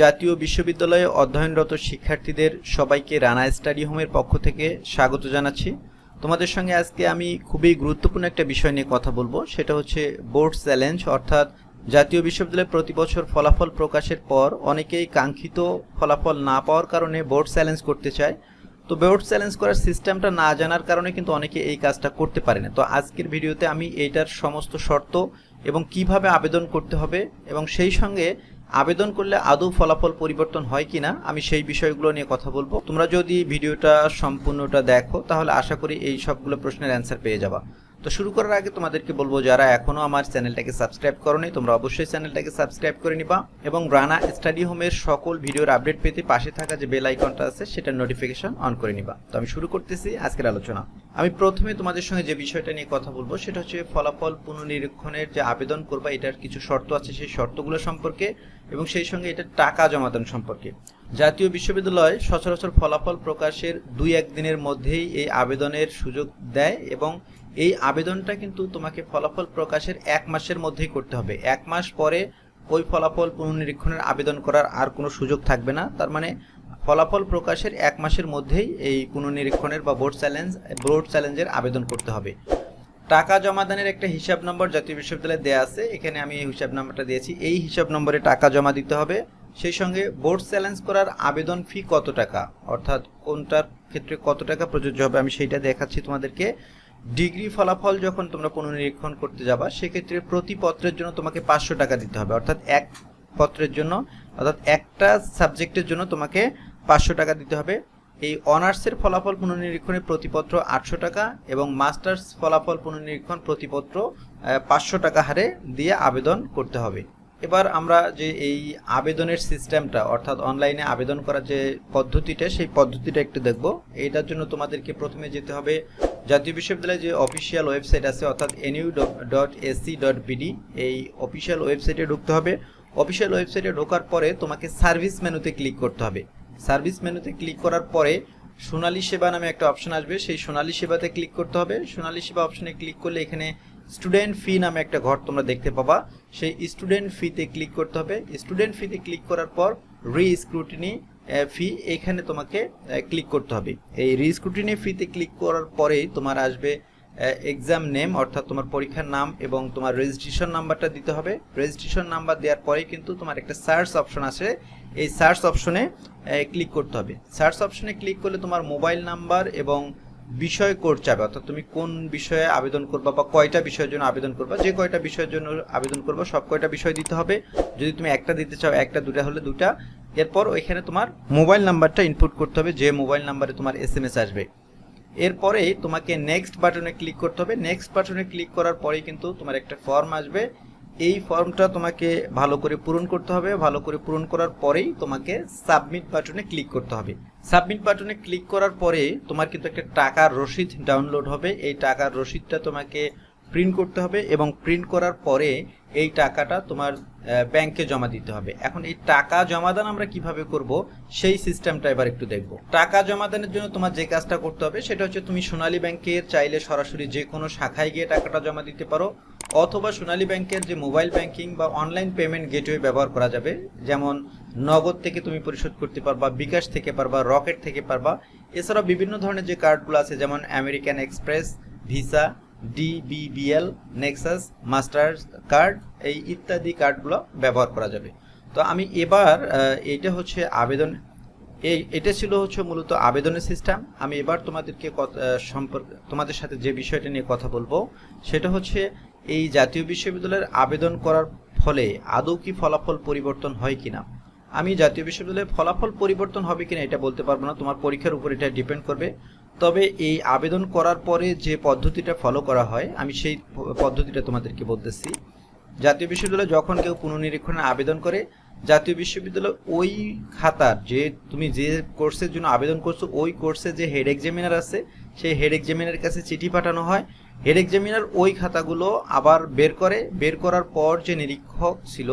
জাতীয় বিশ্ববিদ্যালয়ে অধ্যয়নরত শিক্ষার্থীদের সবাইকে রানা স্টাডি হোমের পক্ষ থেকে স্বাগত জানাচ্ছি। তোমাদের সঙ্গে আজকে আমি খুবই গুরুত্বপূর্ণ একটা বিষয় নিয়ে কথা বলব, সেটা হচ্ছে বোর্ড চ্যালেঞ্জ অর্থাৎ জাতীয় বিশ্ববিদ্যালয়ে প্রতি বছর ফলাফল প্রকাশের পর অনেকেই কাঙ্ক্ষিত ফলাফল না পাওয়ার কারণে বোর্ড চ্যালেঞ্জ করতে চায়। তো বোর্ড চ্যালেঞ্জ করার সিস্টেমটা না জানার কারণে কিন্তু অনেকে এই কাজটা করতে পারে না। তো আজকের ভিডিওতে আমি এইটার সমস্ত শর্ত এবং কীভাবে আবেদন করতে হবে এবং সেই সঙ্গে আবেদন করলে আদৌ ফলাফল পরিবর্তন হয় কিনা, আমি সেই বিষয়গুলো নিয়ে কথা বলব। তোমরা যদি ভিডিওটা সম্পূর্ণটা দেখো, তাহলে আশা করি এই সবগুলো প্রশ্নের অ্যান্সার পেয়ে যাবা। তো শুরু করার আগে তোমাদেরকে বলব, যারা এখনও আমার চ্যানেলটাকে সাবস্ক্রাইব করোনি, তোমরা অবশ্যই চ্যানেলটাকে সাবস্ক্রাইব করে নিবা এবং রানা স্টাডি হোমের সকল ভিডিওর আপডেট পেতে পাশে থাকা যে বেল আইকনটা আছে, সেটার নোটিফিকেশন অন করে নিবা। তো আমি শুরু করতেছি আজকের আলোচনা। আমি প্রথমে তোমাদের সঙ্গে যে বিষয়টা নিয়ে কথা বলব, সেটা হচ্ছে ফলাফল পুনর্নিরীক্ষণের যে আবেদন করবা, এটার কিছু শর্ত আছে। সেই শর্তগুলো সম্পর্কে এবং সেই সঙ্গে এটা টাকা জমাদান সম্পর্কে। জাতীয় বিশ্ববিদ্যালয় সচরাচর ফলাফল প্রকাশের দুই একদিনের মধ্যেই এই আবেদনের সুযোগ দেয় এবং এই আবেদনটা কিন্তু তোমাকে ফলাফল প্রকাশের এক মাসের মধ্যেই করতে হবে। এক মাস পরে ওই ফলাফল পুনর্নিরীক্ষণের আবেদন করার আর কোনো সুযোগ থাকবে না। তার মানে ফলাফল প্রকাশের এক মাসের মধ্যেই এই পুনর্নিরীক্ষণের বা বোর্ড চ্যালেঞ্জ, বোর্ড চ্যালেঞ্জের আবেদন করতে হবে। টাকা জমাদানের একটা হিসাব নম্বর জাতীয় বিশ্ববিদ্যালয়ে দেওয়া আছে। এখানে আমি এই হিসাব নম্বরটা দিয়েছি। এই হিসাব নম্বরে টাকা জমা দিতে হবে। সেই সঙ্গে বোর্ড চ্যালেঞ্জ করার আবেদন ফি কত টাকা? অর্থাৎ কোনটার ক্ষেত্রে কত টাকা প্রযোজ্য হবে আমি সেইটা দেখাচ্ছি তোমাদেরকে। ডিগ্রি ফলাফল যখন তোমরা পুনর্নিরীক্ষণ করতে যাবা, সেক্ষেত্রে প্রতি পত্রের জন্য তোমাকে পাঁচশো টাকা দিতে হবে। অর্থাৎ এক পত্রের জন্য, অর্থাৎ একটা সাবজেক্টের জন্য তোমাকে পাঁচশো টাকা দিতে হবে। এই অনার্সের ফলাফল পুনর্নিরীক্ষণে প্রতিপত্র আটশো টাকা এবং মাস্টার্স ফলাফল পুনর্নিরীক্ষণ প্রতিপত্র পাঁচশো টাকা হারে দিয়ে আবেদন করতে হবে। এবার আমরা যে এই আবেদনের সিস্টেমটা, অর্থাৎ অনলাইনে আবেদন করার যে পদ্ধতিটা, সেই পদ্ধতিটা একটু দেখব। এইটার জন্য তোমাদেরকে প্রথমে যেতে হবে জাতীয় বিশ্ববিদ্যালয়ের যে অফিসিয়াল ওয়েবসাইট আছে, অর্থাৎ NU dot AC dot BD এই অফিসিয়াল ওয়েবসাইটে ঢুকতে হবে। অফিসিয়াল ওয়েবসাইটে ঢোকার পরে তোমাকে সার্ভিস মেনুতে ক্লিক করতে হবে। সার্ভিস মেনুতে ক্লিক করার পরে সোনালী সেবা নামে একটা অপশন আসবে। সেই সোনালী সেবাতে ক্লিক করতে হবে। সোনালী সেবা অপশনে ক্লিক করলে এখানে স্টুডেন্ট ফি নামে একটা ঘর তোমরা দেখতে পাবা। সেই স্টুডেন্ট ফিতে ক্লিক করতে হবে। স্টুডেন্ট ফিতে ক্লিক করার পর রি স্ক্রুটিনি ফি এখানে তোমাকে ক্লিক করতে হবে। এই রি স্ক্রুটিনি ফিতে ক্লিক করার পরেই তোমার আসবে এক্সাম নেম অর্থাৎ তোমার পরীক্ষার নাম এবং তোমার রেজিস্ট্রেশন নাম্বারটা দিতে হবে। রেজিস্ট্রেশন নাম্বার দেওয়ার পরে কিন্তু তোমার একটা সার্চ অপশন আছে। এই সার্চ অপশনে ক্লিক করতে হবে। সার্চ অপশনে ক্লিক করলে তোমার মোবাইল নাম্বার এবং বিষয় কোড চাবে। অর্থাৎ তুমি কোন বিষয়ে আবেদন করবা বা কয়টা বিষয়ের জন্য আবেদন করবা, যে কয়টা বিষয়ের জন্য আবেদন করবা, সব কয়টা বিষয় দিতে হবে। যদি তুমি একটা দিতে চাও, একটা, দুটা হলে দুটা। এরপর ওইখানে তোমার মোবাইল নাম্বারটা ইনপুট করতে হবে, যে মোবাইল নাম্বারে তোমার এস আসবে। এরপরে তোমাকে নেক্সট বাটনে ক্লিক করতে হবে। নেক্সট বাটনে ক্লিক করার পরেই কিন্তু তোমার একটা ফর্ম আসবে। এই ফর্মটা তোমাকে ভালো করে পূরণ করতে হবে। ভালো করে পূরণ করার পরেই তোমাকে সাবমিট বাটনে ক্লিক করতে হবে। সাবমিট বাটনে ক্লিক করার পরে তোমার কিন্তু একটা টাকার রসিদ ডাউনলোড হবে। এই টাকার রসিদটা তোমাকে প্রিন্ট করতে হবে এবং প্রিন্ট করার পরে এই টাকাটা তোমার ব্যাংকে জমা দিতে হবে। এখন এই টাকা জমাদান আমরা কীভাবে করব, সেই সিস্টেমটা এবার একটু দেখব। টাকা জমাদানের জন্য তোমার যে কাজটা করতে হবে, সেটা হচ্ছে তুমি সোনালী ব্যাংকের চাইলে সরাসরি যে কোনো শাখায় গিয়ে টাকাটা জমা দিতে পারো, অথবা সোনালী ব্যাংকের যে মোবাইল ব্যাংকিং বা অনলাইন পেমেন্ট গেটওয়ে ব্যবহার করা যাবে, যেমন নগদ থেকে তুমি পরিশোধ করতে পারবা, বিকাশ থেকে পারবা, রকেট থেকে পারবা, এছাড়াও বিভিন্ন ধরনের যে কার্ডগুলো আছে, যেমন American Express Visa DBBL Nexus Mastercard এই ইত্যাদি কার্ডগুলো ব্যবহার করা যাবে। তো আমি এবার এটা হচ্ছে আবেদন, এই, এটা ছিল হচ্ছে মূলত আবেদনের সিস্টেম। আমি এবার তোমাদেরকে সম্পর্ক, তোমাদের সাথে যে বিষয়টা নিয়ে কথা বলব, সেটা হচ্ছে এই জাতীয় বিশ্ববিদ্যালয়ের আবেদন করার ফলে আদৌ কি ফলাফল পরিবর্তন হয় কিনা। আমি জাতীয় বিশ্ববিদ্যালয়ে ফলাফল পরিবর্তন হবে কিনা এটা বলতে পারব না, তোমার পরীক্ষার উপর এটা ডিপেন্ড করবে। তবে এই আবেদন করার পরে যে পদ্ধতিটা ফলো করা হয়, আমি সেই পদ্ধতিটা তোমাদেরকে বলতেছি। জাতীয় বিশ্ববিদ্যালয়ে যখন কেউ পুনর্নিরীক্ষণে আবেদন করে, জাতীয় বিশ্ববিদ্যালয় ওই খাতার যে তুমি যে কোর্সের জন্য আবেদন করছ, ওই কোর্সে যে হেড এক্সামিনার আছে, সেই হেড এক্সামিনারের কাছে চিঠি পাঠানো হয়। হেড এক্সামিনার ওই খাতাগুলো আবার বের করে, বের করার পর যে নিরীক্ষক ছিল,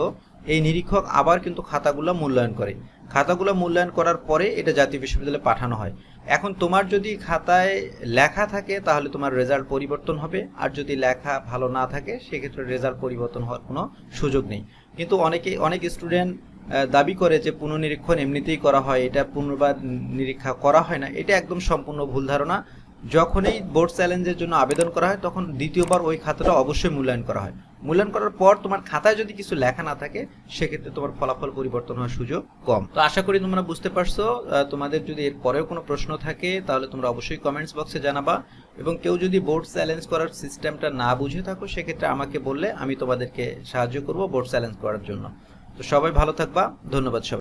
এই নিরীক্ষক আবার কিন্তু খাতাগুলো মূল্যায়ন করে। খাতাগুলো মূল্যায়ন করার পরে এটা জাতীয় বিশ্ববিদ্যালয়ে পাঠানো হয়। এখন তোমার যদি খাতায় লেখা থাকে, তাহলে তোমার রেজাল্ট পরিবর্তন হবে। আর যদি লেখা ভালো না থাকে, সেক্ষেত্রে রেজাল্ট পরিবর্তন হওয়ার কোনো সুযোগ নেই। কিন্তু অনেকে, অনেক স্টুডেন্ট দাবি করে যে পুনর্নিরীক্ষণ এমনিতেই করা হয়, এটা পুনর্বার নিরীক্ষা করা হয় না। এটা একদম সম্পূর্ণ ভুল ধারণা। যখনই বোর্ড চ্যালেঞ্জের জন্য আবেদন করা হয়, তখন দ্বিতীয়বার ওই খাতাটা অবশ্যই মূল্যায়ন করা হয়। মূল্যায়ন করার পর তোমার খাতায় যদি কিছু লেখা না থাকে, সেক্ষেত্রে তোমার ফলাফল পরিবর্তন হওয়ার সুযোগ কম। তো আশা করি তোমরা বুঝতে পারছ তোমাদের যদি এর পরেও কোনো প্রশ্ন থাকে, তাহলে তোমরা অবশ্যই কমেন্টস বক্সে জানাবা। এবং কেউ যদি বোর্ড চ্যালেঞ্জ করার সিস্টেমটা না বুঝে থাকো, সেক্ষেত্রে আমাকে বললে আমি তোমাদেরকে সাহায্য করব বোর্ড চ্যালেঞ্জ করার জন্য। তো সবাই ভালো থাকবা, ধন্যবাদ সবাই